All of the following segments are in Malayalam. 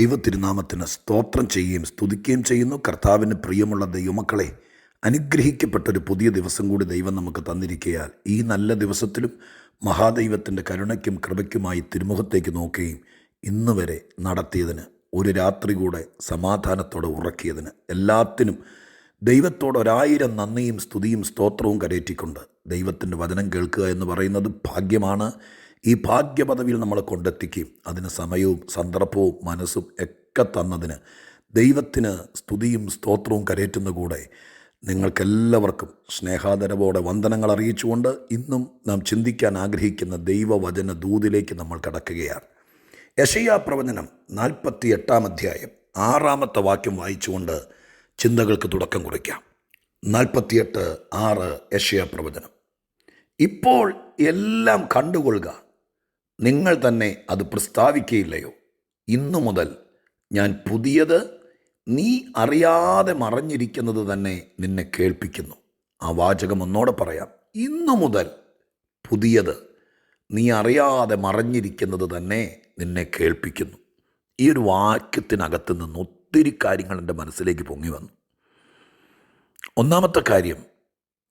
ദൈവ തിരുനാമത്തിന് സ്തോത്രം ചെയ്യുകയും സ്തുതിക്കുകയും ചെയ്യുന്നു. കർത്താവിന് പ്രിയമുള്ള ദൈവമക്കളെ അനുഗ്രഹിക്കപ്പെട്ട ഒരു പുതിയ ദിവസം കൂടി ദൈവം നമുക്ക് തന്നിരിക്കയാൽ ഈ നല്ല ദിവസത്തിലും മഹാദൈവത്തിന്റെ കരുണയ്ക്കും കൃപയ്ക്കുമായി തിരുമുഖത്തേക്ക് നോക്കുകയും ഇന്ന് വരെ നടത്തിയതിന് ഒരു രാത്രി കൂടെ സമാധാനത്തോടെ ഉറക്കിയതിന് എല്ലാത്തിനും ദൈവത്തോട് ഒരായിരം നന്ദിയും സ്തുതിയും സ്തോത്രവും കരയറ്റിക്കൊണ്ട് ദൈവത്തിന്റെ വചനം കേൾക്കുക എന്ന് പറയുന്നത് ഭാഗ്യമാണ്. ഈ ഭാഗ്യപദവിയിൽ നമ്മളെ കൊണ്ടെത്തിക്കുകയും അതിന് സമയവും സന്ദർഭവും മനസ്സും ഒക്കെ തന്നതിന് ദൈവത്തിന് സ്തുതിയും സ്തോത്രവും കരയറ്റുന്ന കൂടെ നിങ്ങൾക്കെല്ലാവർക്കും സ്നേഹാദരവോടെ വന്ദനങ്ങൾ അറിയിച്ചുകൊണ്ട് ഇന്നും നാം ചിന്തിക്കാൻ ആഗ്രഹിക്കുന്ന ദൈവവചന ദൂതിലേക്ക് നമ്മൾ കടക്കുകയാണ്. യശയാ പ്രവചനം നാൽപ്പത്തി എട്ടാം അധ്യായം ആറാമത്തെ വാക്യം വായിച്ചുകൊണ്ട് ചിന്തകൾക്ക് തുടക്കം കുറിക്കാം. നാൽപ്പത്തിയെട്ട് ആറ് യശയാ പ്രവചനം. ഇപ്പോൾ എല്ലാം കണ്ടുകൊള്ളുക. നിങ്ങൾ തന്നെ അത് പ്രസ്താവിക്കുകയില്ലയോ? ഇന്നു മുതൽ ഞാൻ പുതിയത് നീ അറിയാതെ മറഞ്ഞിരിക്കുന്നത് തന്നെ നിന്നെ കേൾപ്പിക്കുന്നു. ആ വാചകം ഒന്നോടെ പറയാം. ഇന്നു മുതൽ പുതിയത് നീ അറിയാതെ മറഞ്ഞിരിക്കുന്നത് തന്നെ നിന്നെ കേൾപ്പിക്കുന്നു. ഈ ഒരു വാക്യത്തിനകത്ത് നിന്ന് ഒത്തിരി കാര്യങ്ങൾ എന്റെ മനസ്സിലേക്ക് പൊങ്ങി വന്നു. ഒന്നാമത്തെ കാര്യം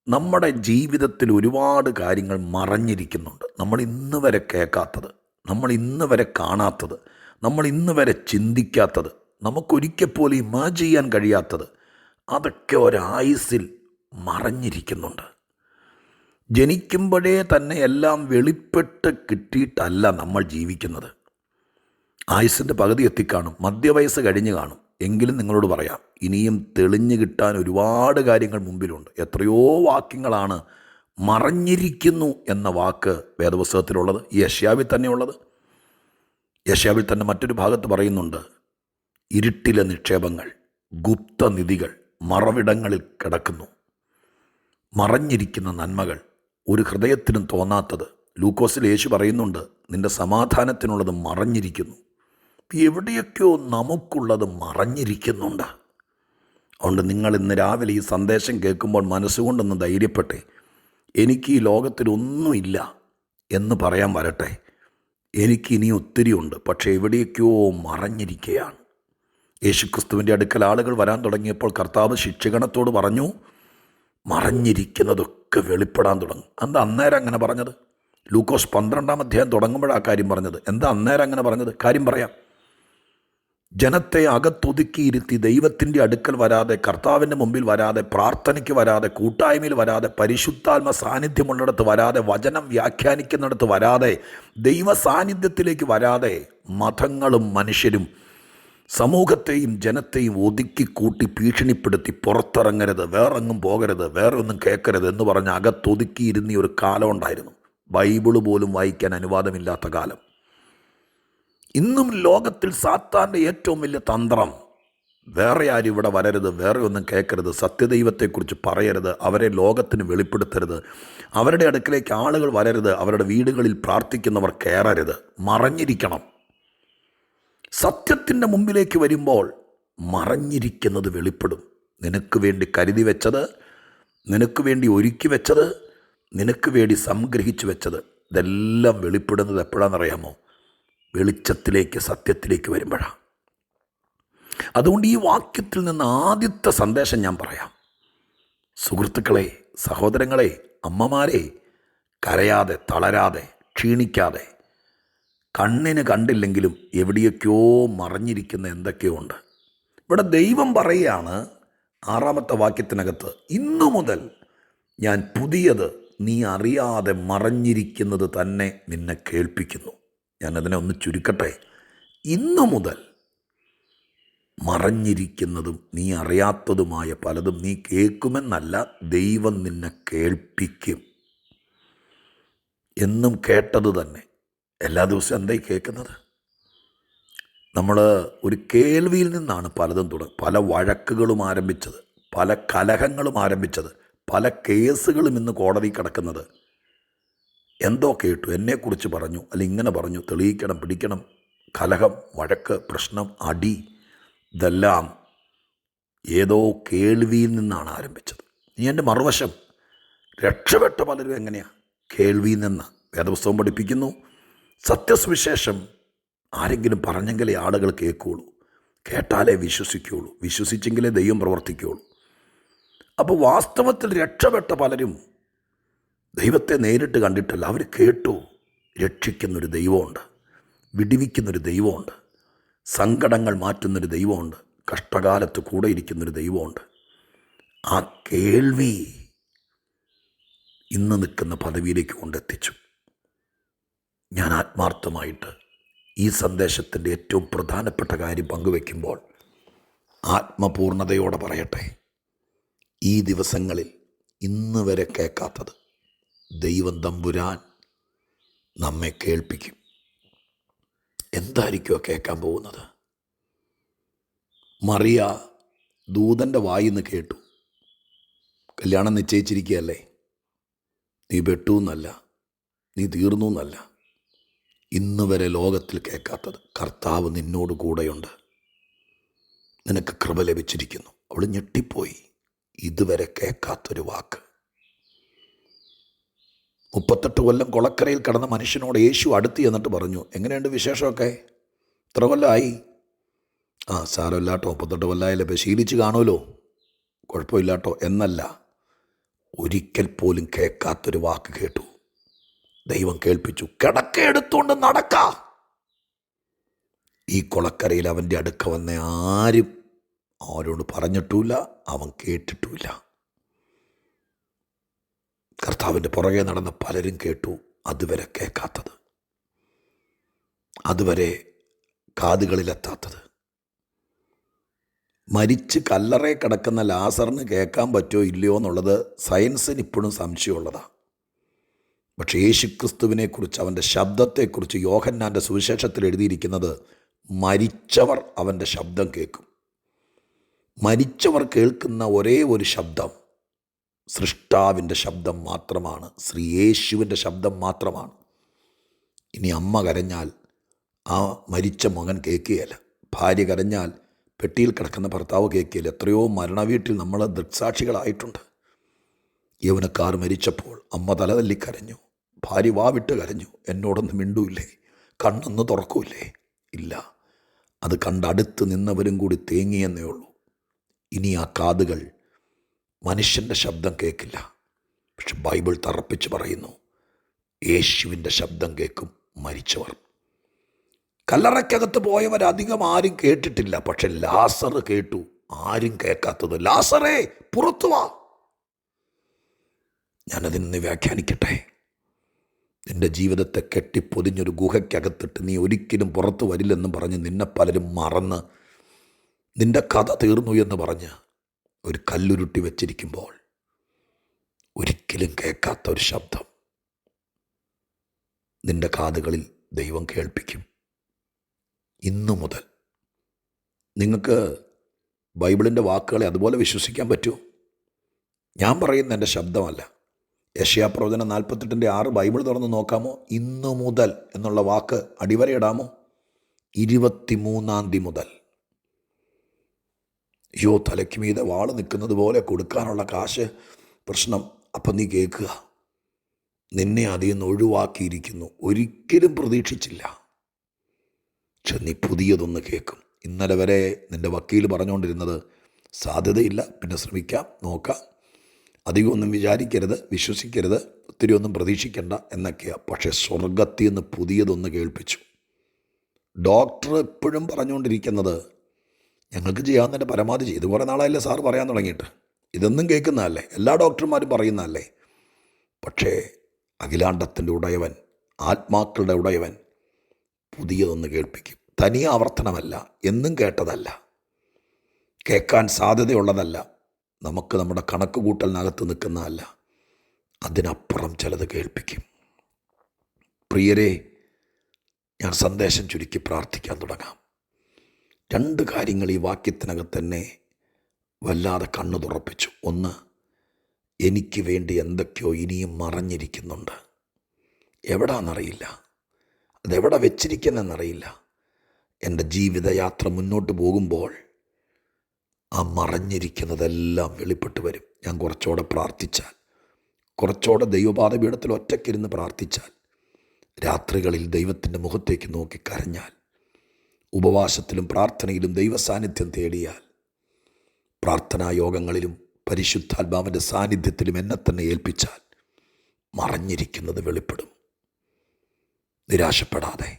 നമ്മുടെ ജീവിതത്തിൽ ഒരുപാട് കാര്യങ്ങൾ മറഞ്ഞിരിക്കുന്നുണ്ട്. നമ്മൾ ഇന്ന് വരെ കേൾക്കാത്തത് നമ്മൾ ഇന്ന് വരെ കാണാത്തത് നമ്മൾ ഇന്ന് വരെ ചിന്തിക്കാത്തത് നമുക്കൊരിക്കൽ പോലും ഇമാജ് ചെയ്യാൻ കഴിയാത്തത് അതൊക്കെ ഒരായുസിൽ മറഞ്ഞിരിക്കുന്നുണ്ട്. ജനിക്കുമ്പോഴേ തന്നെ എല്ലാം വെളിപ്പെട്ട് കിട്ടിയിട്ടല്ല നമ്മൾ ജീവിക്കുന്നത്. ആയുസിന്റെ പകുതി എത്തിക്കാണും മധ്യവയസ്സ് കഴിഞ്ഞ് കാണും. എങ്കിലും നിങ്ങളോട് പറയാം ഇനിയും തെളിഞ്ഞു കിട്ടാൻ ഒരുപാട് കാര്യങ്ങൾ മുമ്പിലുണ്ട്. എത്രയോ വാക്യങ്ങളാണ് മറഞ്ഞിരിക്കുന്നു എന്ന വാക്ക് വേദപുസ്തകത്തിലുള്ളത് ഈ യഷ്യാവിൽ തന്നെയുള്ളത്. യഷ്യാവിൽ തന്നെ മറ്റൊരു ഭാഗത്ത് പറയുന്നുണ്ട് ഇരുട്ടിലെ നിക്ഷേപങ്ങൾ ഗുപ്തനിധികൾ മറവിടങ്ങളിൽ കിടക്കുന്നു. മറഞ്ഞിരിക്കുന്ന നന്മകൾ ഒരു ഹൃദയത്തിനും തോന്നാത്തത്. ലൂക്കോസിൽ യേശു പറയുന്നുണ്ട് നിന്റെ സമാധാനത്തിനുള്ളത് മറഞ്ഞിരിക്കുന്നു. എവിടെയൊക്കെയോ നമുക്കുള്ളത് മറഞ്ഞിരിക്കുന്നുണ്ട്. അതുകൊണ്ട് നിങ്ങൾ ഇന്ന് രാവിലെ ഈ സന്ദേശം കേൾക്കുമ്പോൾ മനസ്സുകൊണ്ടൊന്ന് ധൈര്യപ്പെട്ടെ എനിക്ക് ഈ ലോകത്തിലൊന്നുമില്ല എന്ന് പറയാൻ വരട്ടെ. എനിക്ക് ഇനി ഒത്തിരി ഉണ്ട് പക്ഷേ എവിടെയൊക്കെയോ മറഞ്ഞിരിക്കുകയാണ് യേശുക്രിസ്തുവിന്റെ അടുക്കൽ ആളുകൾ വരാൻ തുടങ്ങിയപ്പോൾ കർത്താവ് ശിക്ഷകണത്തോട് പറഞ്ഞു മറഞ്ഞിരിക്കുന്നതൊക്കെ വെളിപ്പെടാൻ തുടങ്ങും. എന്താ അന്നേരം അങ്ങനെ പറഞ്ഞത്? ലൂക്കോസ് പന്ത്രണ്ടാം അധ്യായം തുടങ്ങുമ്പോഴാണ് കാര്യം പറഞ്ഞത്? എന്താ അന്നേരം അങ്ങനെ പറഞ്ഞത്? കാര്യം പറയാം. ജനത്തെ അകത്തൊതുക്കിയിരുത്തി ദൈവത്തിന്റെ അടുക്കൽ വരാതെ കർത്താവിന്റെ മുമ്പിൽ വരാതെ പ്രാർത്ഥനയ്ക്ക് വരാതെ കൂട്ടായ്മയിൽ വരാതെ പരിശുദ്ധാത്മ സാന്നിധ്യമുള്ളിടത്ത് വരാതെ വചനം വ്യാഖ്യാനിക്കുന്നിടത്ത് വരാതെ ദൈവ സാന്നിധ്യത്തിലേക്ക് വരാതെ മതങ്ങളും മനുഷ്യരും സമൂഹത്തെയും ജനത്തെയും ഒതുക്കി കൂട്ടി ഭീഷണിപ്പെടുത്തി പുറത്തിറങ്ങരുത് വേറെങ്ങും പോകരുത് വേറെ ഒന്നും കേൾക്കരുത് എന്ന് പറഞ്ഞ് അകത്തൊതുക്കിയിരുന്ന ഒരു കാലം ഉണ്ടായിരുന്നു. ബൈബിൾ പോലും വായിക്കാൻ അനുവാദമില്ലാത്ത കാലം. ഇന്നും ലോകത്തിൽ സാത്താന്റെ ഏറ്റവും വലിയ തന്ത്രം വേറെ ആരും ഇവിടെ വരരുത് വേറെ ഒന്നും കേൾക്കരുത് സത്യദൈവത്തെക്കുറിച്ച് പറയരുത് അവരെ ലോകത്തിന് വെളിപ്പെടുത്തരുത് അവരുടെ അടുക്കിലേക്ക് ആളുകൾ വരരുത് അവരുടെ വീടുകളിൽ പ്രാർത്ഥിക്കുന്നവർ കയറരുത് മറഞ്ഞിരിക്കണം. സത്യത്തിന്റെ മുമ്പിലേക്ക് വരുമ്പോൾ മറഞ്ഞിരിക്കുന്നത് വെളിപ്പെടും. നിനക്ക് വേണ്ടി കരുതി വെച്ചത് നിനക്ക് വേണ്ടി ഒരുക്കി വെച്ചത് നിനക്ക് വേണ്ടി സംഗ്രഹിച്ചു വെച്ചത് ഇതെല്ലാം വെളിപ്പെടുന്നത് എപ്പോഴാണെന്നറിയാമോ? വെളിച്ചത്തിലേക്ക് സത്യത്തിലേക്ക് വരുമ്പോഴാണ് അതുകൊണ്ട് ഈ വാക്യത്തിൽ നിന്ന് ആദ്യത്തെ സന്ദേശം ഞാൻ പറയാം. സുഹൃത്തുക്കളെ സഹോദരങ്ങളെ അമ്മമാരെ കരയാതെ തളരാതെ ക്ഷീണിക്കാതെ കണ്ണിന് കണ്ടില്ലെങ്കിലും എവിടെയൊക്കെയോ മറിഞ്ഞിരിക്കുന്ന എന്തൊക്കെയോ ഉണ്ട്. ഇവിടെ ദൈവം പറയുകയാണ് ആറാമത്തെ വാക്യത്തിനകത്ത് ഇന്നു മുതൽ ഞാൻ പുതിയത് നീ അറിയാതെ മറഞ്ഞിരിക്കുന്നത് തന്നെ നിന്നെ കേൾപ്പിക്കുന്നു. ഞാനതിനെ ഒന്ന് ചുരുക്കട്ടെ. ഇന്നു മുതൽ മറഞ്ഞിരിക്കുന്നതും നീ അറിയാത്തതുമായ പലതും നീ കേൾക്കുമെന്നല്ല ദൈവം നിന്നെ കേൾപ്പിക്കും. എന്നും കേട്ടത് തന്നെ. എല്ലാ ദിവസവും എന്തായി കേൾക്കുന്നത്? നമ്മൾ ഒരു കേൾവിയിൽ നിന്നാണ് പലതും തുടങ്ങി പല വഴക്കുകളും ആരംഭിച്ചത് പല കലഹങ്ങളും ആരംഭിച്ചത് പല കേസുകളും ഇന്ന് കോടതി കിടക്കുന്നത്. എന്തോ കേട്ടു എന്നെക്കുറിച്ച് പറഞ്ഞു. അല്ല ഇങ്ങനെ പറഞ്ഞു. തെളിയിക്കണം പിടിക്കണം. കലഹം വഴക്ക് പ്രശ്നം അടി ഇതെല്ലാം ഏതോ കേൾവിയിൽ നിന്നാണ് ആരംഭിച്ചത്. നീ എന്റെ മറുവശം രക്ഷപ്പെട്ട പലരും എങ്ങനെയാണ് കേൾവിയിൽ നിന്ന് വേദപുസ്തകം പഠിപ്പിക്കുന്നു. സത്യസുവിശേഷം ആരെങ്കിലും പറഞ്ഞെങ്കിലേ ആളുകൾ കേൾക്കുകയുള്ളൂ. കേട്ടാലേ വിശ്വസിക്കുകയുള്ളൂ. വിശ്വസിച്ചെങ്കിലേ ദൈവം പ്രവർത്തിക്കുകയുള്ളൂ. അപ്പോൾ വാസ്തവത്തിൽ രക്ഷപ്പെട്ട പലരും ദൈവത്തെ നേരിട്ട് കണ്ടിട്ടല്ല അവർ കേട്ടു. രക്ഷിക്കുന്നൊരു ദൈവമുണ്ട് വിടിവിക്കുന്നൊരു ദൈവമുണ്ട് സങ്കടങ്ങൾ മാറ്റുന്നൊരു ദൈവമുണ്ട് കഷ്ടകാലത്ത് കൂടെ ഇരിക്കുന്നൊരു ദൈവമുണ്ട്. ആ കേൾവി ഇന്ന് നിൽക്കുന്ന പദവിയിലേക്ക് കൊണ്ടെത്തിച്ചു. ഞാൻ ആത്മാർത്ഥമായിട്ട് ഈ സന്ദേശത്തിന്റെ ഏറ്റവും പ്രധാനപ്പെട്ട കാര്യം പങ്കുവെക്കുമ്പോൾ ആത്മപൂർണതയോടെ പറയട്ടെ. ഈ ദിവസങ്ങളിൽ ഇന്ന് വരെ കേൾക്കാത്തത് ദൈവം തമ്പുരാൻ നമ്മെ കേൾപ്പിക്കും. എന്തായിരിക്കുമോ കേൾക്കാൻ പോകുന്നത്? മറിയ ദൂതന്റെ വായിന്ന് കേട്ടു. കല്യാണം നിശ്ചയിച്ചിരിക്കുകയല്ലേ? നീ പെട്ടു എന്നല്ല നീ തീർന്നു എന്നല്ല. ഇന്ന് വരെ ലോകത്തിൽ കേൾക്കാത്തത് കർത്താവ് നിന്നോട് കൂടെയുണ്ട്. നിനക്ക് കൃപ ലഭിച്ചിരിക്കുന്നു. അവൾ ഞെട്ടിപ്പോയി. ഇതുവരെ കേൾക്കാത്തൊരു വാക്ക്. മുപ്പത്തെട്ട് കൊല്ലം കൊളക്കരയിൽ കടന്ന മനുഷ്യനോട് യേശു അടുത്ത് എന്നിട്ട് പറഞ്ഞു എങ്ങനെയുണ്ട് വിശേഷമൊക്കെ? ഇത്ര കൊല്ലമായി ആ സാരമില്ലാട്ടോ മുപ്പത്തെട്ട് കൊല്ലായാലും ഇപ്പം ശീലിച്ച് കാണുമല്ലോ കുഴപ്പമില്ലാട്ടോ എന്നല്ല ഒരിക്കൽ പോലും കേൾക്കാത്തൊരു വാക്ക് കേട്ടു. ദൈവം കേൾപ്പിച്ചു കിടക്ക എടുത്തുകൊണ്ട് നടക്ക. ഈ കൊളക്കരയിൽ അവന്റെ അടുക്ക വന്ന ആരും അവരോട് പറഞ്ഞിട്ടുമില്ല അവൻ കേട്ടിട്ടുമില്ല. കർത്താവിന്റെ പുറകെ നടന്ന പലരും കേട്ടു അതുവരെ കേൾക്കാത്തത്. അതുവരെ കാതുകളിലെത്താത്തത്. മരിച്ച് കല്ലറയെ കിടക്കുന്ന ലാസറിന് കേൾക്കാൻ പറ്റുമോ ഇല്ലയോ എന്നുള്ളത് സയൻസിന് ഇപ്പോഴും സംശയമുള്ളതാണ് പക്ഷേ യേശുക്രിസ്തുവിനെക്കുറിച്ച് അവന്റെ ശബ്ദത്തെക്കുറിച്ച് യോഹന്നാന്റെ സുവിശേഷത്തിൽ എഴുതിയിരിക്കുന്നത് മരിച്ചവർ അവന്റെ ശബ്ദം കേൾക്കും. മരിച്ചവർ കേൾക്കുന്ന ഒരേ ഒരു ശബ്ദം സൃഷ്ടാവിന്റെ ശബ്ദം മാത്രമാണ് ശ്രീ യേശുവിന്റെ ശബ്ദം മാത്രമാണ്. ഇനി അമ്മ കരഞ്ഞാൽ ആ മരിച്ച മകൻ കേൾക്കുകയില്ല. ഭാര്യ കരഞ്ഞാൽ പെട്ടിയിൽ കിടക്കുന്ന ഭർത്താവ് കേൾക്കുകയില്ല. എത്രയോ മരണവീട്ടിൽ നമ്മൾ ദൃക്സാക്ഷികളായിട്ടുണ്ട്. യൗവനക്കാർ മരിച്ചപ്പോൾ അമ്മ തലതല്ലി കരഞ്ഞു. ഭാര്യ വാവിട്ട് കരഞ്ഞു. എന്നോടൊന്ന് മിണ്ടൂല്ലേ? കണ്ണൊന്ന് തുറക്കൂല്ലേ? ഇല്ല. അത് കണ്ടടുത്ത് നിന്നവരും കൂടി തേങ്ങിയെന്നേ ഉള്ളൂ. ഇനി ആ കാതുകൾ മനുഷ്യന്റെ ശബ്ദം കേൾക്കില്ല. പക്ഷെ ബൈബിൾ തറപ്പിച്ച് പറയുന്നു യേശുവിന്റെ ശബ്ദം കേൾക്കും മരിച്ചവർ. കല്ലറയ്ക്കകത്ത് പോയവരധികം ആരും കേട്ടിട്ടില്ല പക്ഷെ ലാസർ കേട്ടു. ആരും കേൾക്കാത്തത്. ലാസറേ പുറത്തു വാ. ഞാനതിന് വ്യാഖ്യാനിക്കട്ടെ. നിന്റെ ജീവിതത്തെ കെട്ടിപ്പൊതിഞ്ഞൊരു ഗുഹയ്ക്കകത്തിട്ട് നീ ഒരിക്കലും പുറത്തു വരില്ലെന്ന് പറഞ്ഞ് നിന്നെ പലരും മറന്ന് നിന്റെ കഥ തീർന്നു എന്ന് പറഞ്ഞ് ഒരു കല്ലുരുട്ടി വച്ചിരിക്കുമ്പോൾ ഒരിക്കലും കേൾക്കാത്ത ഒരു ശബ്ദം നിന്റെ കാതുകളിൽ ദൈവം കേൾപ്പിക്കും. ഇന്നു മുതൽ നിങ്ങൾക്ക് ബൈബിളിന്റെ വാക്കുകളെ അതുപോലെ വിശ്വസിക്കാൻ പറ്റുമോ? ഞാൻ പറയുന്ന എന്റെ ശബ്ദമല്ല. യശയാപ്രവചനം നാൽപ്പത്തെട്ടിന്റെ ആറ് ബൈബിൾ തുറന്ന് നോക്കാമോ? ഇന്നു മുതൽ എന്നുള്ള വാക്ക് അടിവരയിടാമോ? ഇരുപത്തിമൂന്നാം തീയതി മുതൽ. അയ്യോ തലയ്ക്ക് മീതെ വാൾ നിൽക്കുന്നത് പോലെ കൊടുക്കാനുള്ള കാശ്. പ്രശ്നം അപ്പം നീ കേൾക്കുക. നിന്നെ അതിൽ നിന്ന് ഒഴിവാക്കിയിരിക്കുന്നു. ഒരിക്കലും പ്രതീക്ഷിച്ചില്ല. പക്ഷെ നീ പുതിയതൊന്ന് കേൾക്കും. ഇന്നലെ വരെ നിന്റെ വക്കീൽ പറഞ്ഞുകൊണ്ടിരുന്നത് സാധ്യതയില്ല. പിന്നെ ശ്രമിക്കാം നോക്കാം. അധികമൊന്നും വിചാരിക്കരുത് വിശ്വസിക്കരുത്. ഒത്തിരി ഒന്നും പ്രതീക്ഷിക്കേണ്ട എന്നൊക്കെയാണ് പക്ഷേ സ്വർഗത്തിൽ നിന്ന് പുതിയതൊന്ന് കേൾപ്പിച്ചു. ഡോക്ടർ എപ്പോഴും പറഞ്ഞുകൊണ്ടിരിക്കുന്നത് ഞങ്ങൾക്ക് ചെയ്യാവുന്നതിന്റെ പരമാവധി ചെയ്തു. കുറേ നാളായല്ലേ സാറ് പറയാൻ തുടങ്ങിയിട്ട്. ഇതൊന്നും കേൾക്കുന്നതല്ലേ? എല്ലാ ഡോക്ടർമാരും പറയുന്നതല്ലേ? പക്ഷേ അഖിലാണ്ടത്തിന്റെ ഉടയവൻ ആത്മാക്കളുടെ ഉടയവൻ പുതിയതൊന്ന് കേൾപ്പിക്കും. തനിയ ആവർത്തനമല്ല എന്നും കേട്ടതല്ല. കേൾക്കാൻ സാധ്യതയുള്ളതല്ല. നമുക്ക് നമ്മുടെ കണക്ക് കൂട്ടലിനകത്ത് നിൽക്കുന്നതല്ല. അതിനപ്പുറം ചിലത് കേൾപ്പിക്കും. പ്രിയരെ ഞാൻ സന്ദേശം ചുരുക്കി പ്രാർത്ഥിക്കാൻ തുടങ്ങാം. രണ്ട് കാര്യങ്ങൾ ഈ വാക്യത്തിനകത്ത് തന്നെ വല്ലാതെ കണ്ണു തുറപ്പിച്ചു. ഒന്ന് എനിക്ക് വേണ്ടി എന്തൊക്കെയോ ഇനിയും മറഞ്ഞിരിക്കുന്നുണ്ട്. എവിടാന്നറിയില്ല. അതെവിടെ വെച്ചിരിക്കുന്നെന്നറിയില്ല. എന്റെ ജീവിതയാത്ര മുന്നോട്ട് പോകുമ്പോൾ ആ മറഞ്ഞിരിക്കുന്നതെല്ലാം വെളിപ്പെട്ട് വരും. ഞാൻ കുറച്ചുകൂടെ പ്രാർത്ഥിച്ചാൽ കുറച്ചുകൂടെ ദൈവപാതപീഠത്തിൽ ഒറ്റയ്ക്കിരുന്ന് പ്രാർത്ഥിച്ചാൽ രാത്രികളിൽ ദൈവത്തിന്റെ മുഖത്തേക്ക് നോക്കി കരഞ്ഞാൽ ഉപവാസത്തിലും പ്രാർത്ഥനയിലും ദൈവസാന്നിധ്യം തേടിയാൽ പ്രാർത്ഥനാ യോഗങ്ങളിലും പരിശുദ്ധാത്മാവിന്റെ സാന്നിധ്യത്തിലും എന്നെ തന്നെ ഏൽപ്പിച്ചാൽ മറഞ്ഞിരിക്കുന്നത് വെളിപ്പെടും. നിരാശപ്പെടാതെ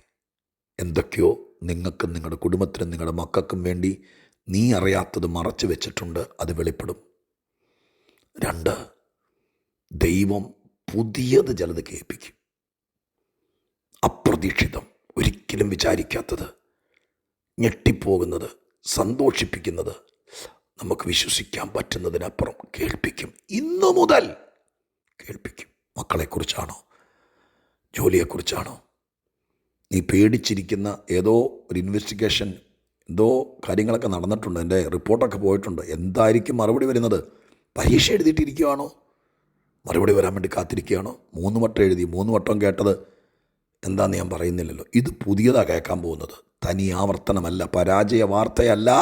എന്തൊക്കെയോ നിങ്ങൾക്കും നിങ്ങളുടെ കുടുംബത്തിനും നിങ്ങളുടെ മക്കൾക്കും വേണ്ടി നീ അറിയാത്തത് മറച്ചു വെച്ചിട്ടുണ്ട് അത് വെളിപ്പെടും. രണ്ട് ദൈവം പുതിയത് ചിലത് കേൾപ്പിക്കും. അപ്രതീക്ഷിതം ഒരിക്കലും വിചാരിക്കാത്തത് ഞെട്ടിപ്പോകുന്നത് സന്തോഷിപ്പിക്കുന്നത് നമുക്ക് വിശ്വസിക്കാൻ പറ്റുന്നതിനപ്പുറം കേൾപ്പിക്കും. ഇന്നു മുതൽ കേൾപ്പിക്കും. മക്കളെക്കുറിച്ചാണോ? ജോലിയെക്കുറിച്ചാണോ? നീ പേടിച്ചിരിക്കുന്ന ഏതോ ഒരു ഇൻവെസ്റ്റിഗേഷൻ എന്തോ കാര്യങ്ങളൊക്കെ നടന്നിട്ടുണ്ട്. എന്റെ റിപ്പോർട്ടൊക്കെ പോയിട്ടുണ്ട്. എന്തായിരിക്കും മറുപടി വരുന്നത്? പരീക്ഷ എഴുതിയിട്ടിരിക്കുകയാണോ? മറുപടി വരാൻ വേണ്ടി കാത്തിരിക്കുകയാണോ? മൂന്ന് വട്ടം എഴുതി മൂന്ന് വട്ടം കേട്ടത് എന്താണെന്ന് ഞാൻ പറയുന്നില്ലല്ലോ. ഇത് പുതിയതാണ് കേൾക്കാൻ പോകുന്നത്. തനി ആവർത്തനമല്ല പരാജയ വാർത്തയല്ല.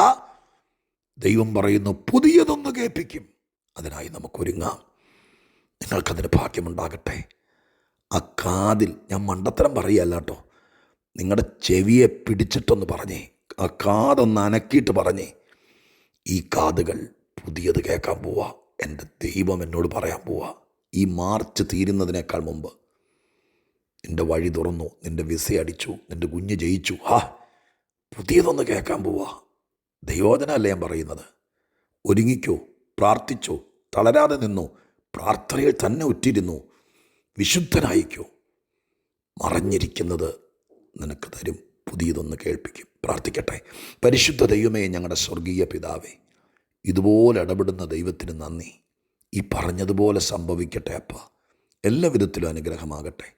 ദൈവം പറയുന്നു പുതിയതൊന്ന് കേൾപ്പിക്കും. അതിനായി നമുക്കൊരുങ്ങാം. നിങ്ങൾക്കതിന് ഭാഗ്യമുണ്ടാകട്ടെ. ആ കാതിൽ ഞാൻ മണ്ടത്തരം പറയുകയല്ല കേട്ടോ. നിങ്ങളുടെ ചെവിയെ പിടിച്ചിട്ടൊന്ന് പറഞ്ഞേ. ആ കാതൊന്ന് അനക്കിയിട്ട് പറഞ്ഞേ. ഈ കാതുകൾ പുതിയത് കേൾക്കാൻ പോവാ. എന്റെ ദൈവം എന്നോട് പറയാൻ പോവാ. ഈ മാർച്ച് തീരുന്നതിനേക്കാൾ മുമ്പ്. നിന്റെ വഴി തുറന്നു നിന്റെ വിസയടിച്ചു നിന്റെ കുഞ്ഞ് ജയിച്ചു. ആ പുതിയതൊന്ന് കേൾക്കാൻ പോവാ. ദൈവോധനല്ല ഞാൻ പറയുന്നത്? ഒരുങ്ങിക്കോ പ്രാർത്ഥിച്ചോ തളരാതെ നിന്നു പ്രാർത്ഥനയിൽ തന്നെ ഉറ്റിരുന്നു വിശുദ്ധനായിക്കോ. മറഞ്ഞിരിക്കുന്നത് നിനക്ക് തരും പുതിയതൊന്ന് കേൾപ്പിക്കും. പ്രാർത്ഥിക്കട്ടെ. പരിശുദ്ധ ദൈവമേ ഞങ്ങളുടെ സ്വർഗീയ പിതാവേ ഇതുപോലെ ഇടപെടുന്ന ദൈവത്തിന് നന്ദി. ഈ പറഞ്ഞതുപോലെ സംഭവിക്കട്ടെ അപ്പ. എല്ലാ വിധത്തിലും അനുഗ്രഹമാകട്ടെ.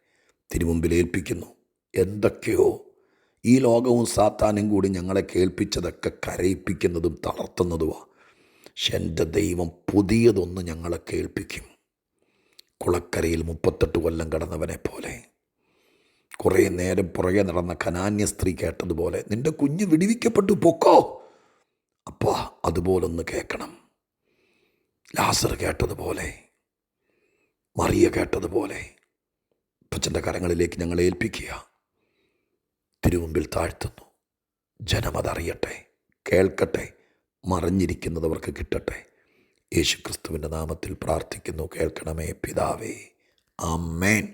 തിരുമുമ്പിൽ ഏൽപ്പിക്കുന്നു. എന്തൊക്കെയോ ഈ ലോകവും സാത്താനും കൂടി ഞങ്ങളെ കേൾപ്പിച്ചതൊക്കെ കരയിപ്പിക്കുന്നതും തളർത്തുന്നതുമാണ് പക്ഷെ എന്റെ ദൈവം പുതിയതൊന്ന് ഞങ്ങളെ കേൾപ്പിക്കും. കുളക്കരയിൽ മുപ്പത്തെട്ട് കൊല്ലം കടന്നവനെ പോലെ. കുറേ നേരം പുറകെ നടന്ന കനാന്യ സ്ത്രീ കേട്ടതുപോലെ നിന്റെ കുഞ്ഞ് വിടിവിക്കപ്പെട്ടു പൊക്കോ? അപ്പാ അതുപോലൊന്ന് കേൾക്കണം. ലാസർ കേട്ടതുപോലെ മറിയ കേട്ടതുപോലെ അപ്പച്ചന്റെ കരങ്ങളിലേക്ക് ഞങ്ങളെ ഏൽപ്പിക്കുക. തിരുമുമ്പിൽ താഴ്ത്തുന്നു. ജനമതറിയട്ടെ കേൾക്കട്ടെ മറിഞ്ഞിരിക്കുന്നതവർക്ക് കിട്ടട്ടെ. യേശുക്രിസ്തുവിന്റെ നാമത്തിൽ പ്രാർത്ഥിക്കുന്നു കേൾക്കണമേ പിതാവേ. ആമേൻ.